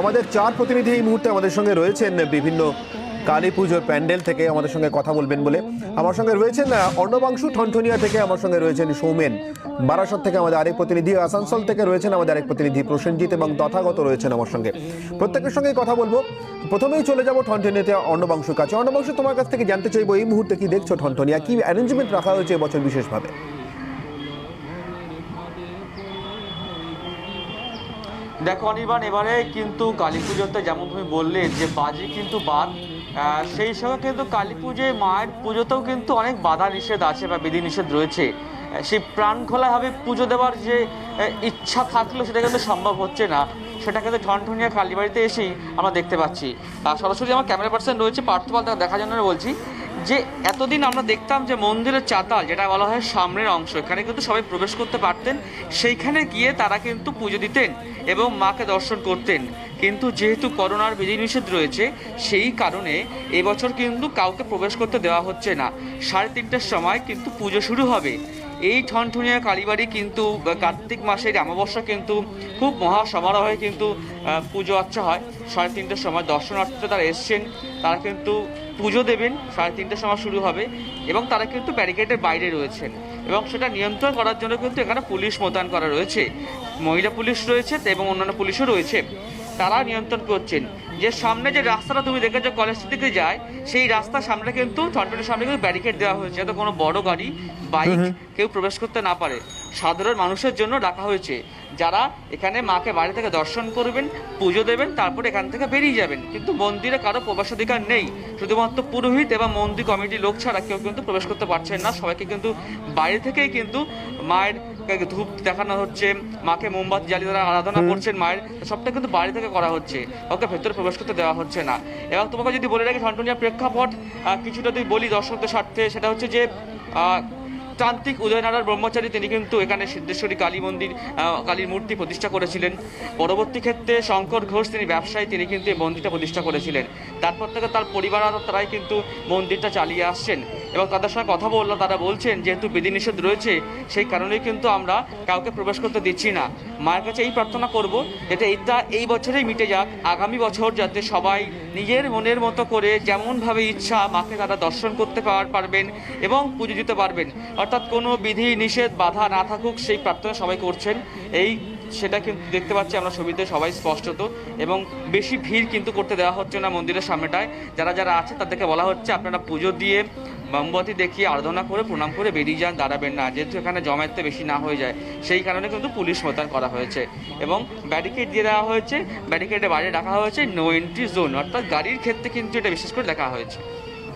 আমাদের চার প্রতিনিধি এই মুহূর্তে আমাদের সঙ্গে রয়েছেন, বিভিন্ন কালী পুজোর প্যান্ডেল থেকে আমাদের সঙ্গে কথা বলবেন বলে। আমার সঙ্গে রয়েছেন অর্ণবাংশু ঠনঠনিয়া থেকে আমার সঙ্গে রয়েছেন সৌমেন। বারাসত থেকে আমাদের আরেক প্রতিনিধি, আসানসোল থেকে রয়েছেন আমাদের আরেক প্রতিনিধি প্রসেনজিৎ এবং তথাগত রয়েছেন আমার সঙ্গে। প্রত্যেকের সঙ্গে কথা বলব। প্রথমেই চলে যাব ঠনঠনিয়াতে অর্ণবাংশুর কাছে। অর্ণবাংশু, তোমার কাছ থেকে জানতে চাইব, এই মুহূর্তে কি দেখছ ঠনঠনিয়া? কি অ্যারেঞ্জমেন্ট রাখা হয়েছে এবছর বিশেষভাবে? দেখো অনির্বাণ, এবারে কিন্তু কালী পুজোতে যেমন তুমি বললে যে বাজি কিন্তু বাদ সেই সঙ্গে কিন্তু কালী পুজোয় মায়ের পুজোতেও কিন্তু অনেক বাধা নিষেধ আছে বা বিধি নিষেধ রয়েছে। সেই প্রাণ খোলাভাবে পুজো দেওয়ার যে ইচ্ছা থাকলেও সেটা কিন্তু সম্ভব হচ্ছে না। সেটা কিন্তু ঠনঠনিয়া কালীবাড়িতে এসেই আমরা দেখতে পাচ্ছি। সরাসরি আমার ক্যামেরা পার্সন রয়েছে পার্থপাল দেখার জন্য বলছি। যে এতদিন আমরা দেখতাম যে মন্দিরের চাতাল, যেটা বলা হয় সামনের অংশ, এখানে কিন্তু সবাই প্রবেশ করতে পারতেন, সেইখানে গিয়ে তারা কিন্তু পুজো দিতেন এবং মাকে দর্শন করতেন। কিন্তু যেহেতু করোনার বিধিনিষেধ রয়েছে, সেই কারণে এবছর কিন্তু কাউকে প্রবেশ করতে দেওয়া হচ্ছে না। সাড়ে তিনটের সময় কিন্তু পুজো শুরু হবে। এই ঠনঠনিয়া কালীবাড়ি কিন্তু কার্তিক মাসের অমাবস্যা কিন্তু খুব মহা সমারোহে কিন্তু পুজো আচ্ছা হয়। সাড়ে তিনটের সময় দর্শনার্থীরা তারা এসছেন। তারা কিন্তু পুজো দেবেন। সাড়ে তিনটের সময় শুরু হবে এবং তারা কিন্তু ব্যারিকেডের বাইরে রয়েছেন এবং সেটা নিয়ন্ত্রণ করার জন্য কিন্তু এখানে পুলিশ মোতায়েন করা রয়েছে। মহিলা পুলিশ রয়েছে এবং অন্যান্য পুলিশও রয়েছে। তারা নিয়ন্ত্রণ করছেন। যে সামনে যে রাস্তাটা তুমি দেখেছ কলেজ দিকে যায় সেই রাস্তার সামনে কিন্তু টনটনের সামনে কিন্তু ব্যারিকেড দেওয়া হয়েছে। যাতে কোনো বড় গাড়ি বাইক কেউ প্রবেশ করতে না পারে। সাধারণ মানুষের জন্য ডাকা হয়েছে। যারা এখানে মাকে বাড়ি থেকে দর্শন করবেন পুজো দেবেন তারপর এখান থেকে বেরিয়ে যাবেন। কিন্তু মন্দিরে কারও প্রবেশাধিকার নেই। শুধুমাত্র পুরোহিত এবং মন্দির কমিটির লোক ছাড়া কেউ কিন্তু প্রবেশ করতে পারছেন না। সবাইকে কিন্তু বাইরে থেকেই কিন্তু মায়ের ধূপ দেখানো হচ্ছে। মাকে মোমবাতি জ্বালিয়ে তারা আরাধনা করছেন মায়ের। সবটা কিন্তু বাইরে থেকে করা হচ্ছে। ওকে ভেতরে প্রবেশ করতে দেওয়া হচ্ছে না। এবং তোমাকে যদি বলে রাখি ঠনটনিয়া প্রেক্ষাপট কিছুটা যদি বলি দর্শকদের স্বার্থে সেটা হচ্ছে যে তান্ত্রিক উদয়নারায়ণ ব্রহ্মচারী তিনি কিন্তু এখানে সিদ্ধেশ্বরী কালী মন্দির কালীর মূর্তি প্রতিষ্ঠা করেছিলেন। পরবর্তী ক্ষেত্রে শঙ্কর ঘোষ, তিনি ব্যবসায়ী, তিনি কিন্তু এই মন্দিরটা প্রতিষ্ঠা করেছিলেন। তারপর থেকে তার পরিবার তারাই কিন্তু মন্দিরটা চালিয়ে আসছেন এবং তাদের সঙ্গে কথা বললাম তারা বলছেন, যেহেতু বিধিনিষেধ রয়েছে, সেই কারণেই কিন্তু আমরা কাউকে প্রবেশ করতে দিচ্ছি না। মায়ের কাছে এই প্রার্থনা করব, যাতে এইটা এই বছরেই মিটে যাক। আগামী বছর যাতে সবাই নিজের মনের মতো করে যেমনভাবে ইচ্ছা মাকে তারা দর্শন করতে পার- পারবেন এবং পুজো দিতে পারবেন। অর্থাৎ কোনো বিধি, নিষেধ, বাধা না থাকুক, সেই প্রার্থনা সবাই করছেন। এই সেটা কিন্তু দেখতে পাচ্ছি আমরা ছবিতে সবাই স্পষ্টত এবং বেশি ভিড় কিন্তু করতে দেওয়া হচ্ছে না মন্দিরের সামনেটায়। যারা যারা আছে তাদেরকে বলা হচ্ছে, আপনারা পুজো দিয়ে মোমবাতি দেখিয়ে আরাধনা করে, প্রণাম করে বেরিয়ে যান, দাঁড়াবেন না। যেহেতু এখানে জমায়েতে বেশি না হয়ে যায়, সেই কারণে কিন্তু পুলিশ মোতায়েন করা হয়েছে এবং ব্যারিকেড দিয়ে দেওয়া হয়েছে। ব্যারিকেডের বাইরে রাখা হয়েছে, নো এন্ট্রি জোন, অর্থাৎ গাড়ির ক্ষেত্রে কিন্তু এটা বিশেষ করে লেখা হয়েছে।